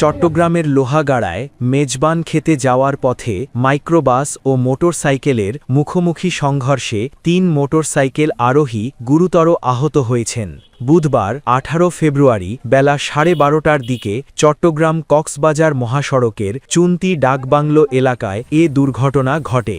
চট্টগ্রামের লোহাগাড়ায় মেজবান খেতে যাওয়ার পথে মাইক্রোবাস ও মোটরসাইকেলের মুখোমুখি সংঘর্ষে তিন মোটরসাইকেল আরোহী গুরুতর আহত হয়েছেন। বুধবার আঠারো ফেব্রুয়ারি বেলা সাড়ে বারোটার দিকে চট্টগ্রাম কক্সবাজার মহাসড়কের চুন্তি ডাকবাংলো এলাকায় এ দুর্ঘটনা ঘটে।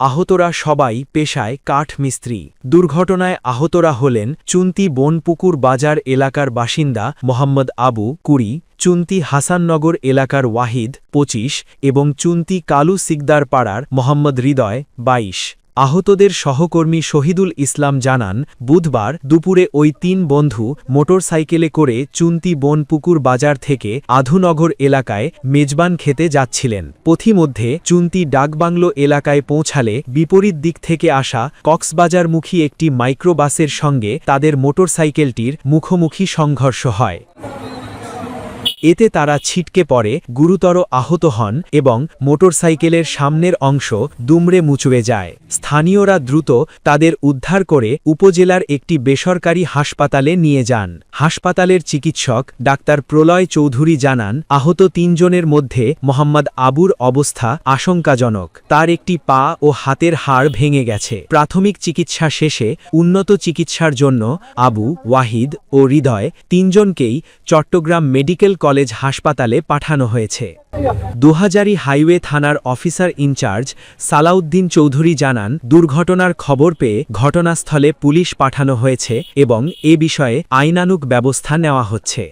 আহতরা সবাই পেশায় কাঠ মিস্ত্রি দুর্ঘটনায় আহতরা হলেন চুন্তি বনপুকুর বাজার এলাকার বাসিন্দা মোহাম্মদ আবু কুড়ি চুন্তি হাসাননগর এলাকার ওয়াহিদ পঁচিশ এবং চুন্তি কালু সিকদার পাড়ার মোহাম্মদ হৃদয় বাইশ। আহতদের সহকর্মী শহীদুল ইসলাম জানান, বুধবার দুপুরে ওই তিন বন্ধু মোটরসাইকেলে করে চুন্তি বনপুকুর বাজার থেকে আধুনগর এলাকায় মেজবান খেতে যাচ্ছিলেন। পথিমধ্যে চুন্তি ডাকবাংলো এলাকায় পৌঁছালে বিপরীত দিক থেকে আসা কক্সবাজারমুখী একটি মাইক্রোবাসের সঙ্গে তাদের মোটরসাইকেলটির মুখোমুখি সংঘর্ষ হয়। এতে তারা ছিটকে পড়ে, গুরুতর আহত হন এবং মোটরসাইকেলের সামনের অংশ দুমড়ে মুচড়ে যায়। স্থানীয়রা দ্রুত তাদের উদ্ধার করে উপজেলার একটি বেসরকারি হাসপাতালে নিয়ে যান। হাসপাতালের চিকিৎসক ডাক্তার প্রলয় চৌধুরী জানান, আহত তিনজনের মধ্যে মোহাম্মদ আবুর অবস্থা আশঙ্কাজনক। তার একটি পা ও হাতের হাড় ভেঙে গেছে। প্রাথমিক চিকিৎসা শেষে উন্নত চিকিৎসার জন্য আবু, ওয়াহিদ ও হৃদয় তিনজনকেই চট্টগ্রাম মেডিকেল কলেজ হাসপাতালে পাঠানো হয়েছে। দুহাজারি হাইওয়ে থানার officer in charge Salauddin Chowdhury জানান, দুর্ঘটনার খবর পেয়ে ঘটনাস্থলে পুলিশ পাঠানো হয়েছে এবং এ বিষয়ে আইনানুক ব্যবস্থা নেওয়া হচ্ছে।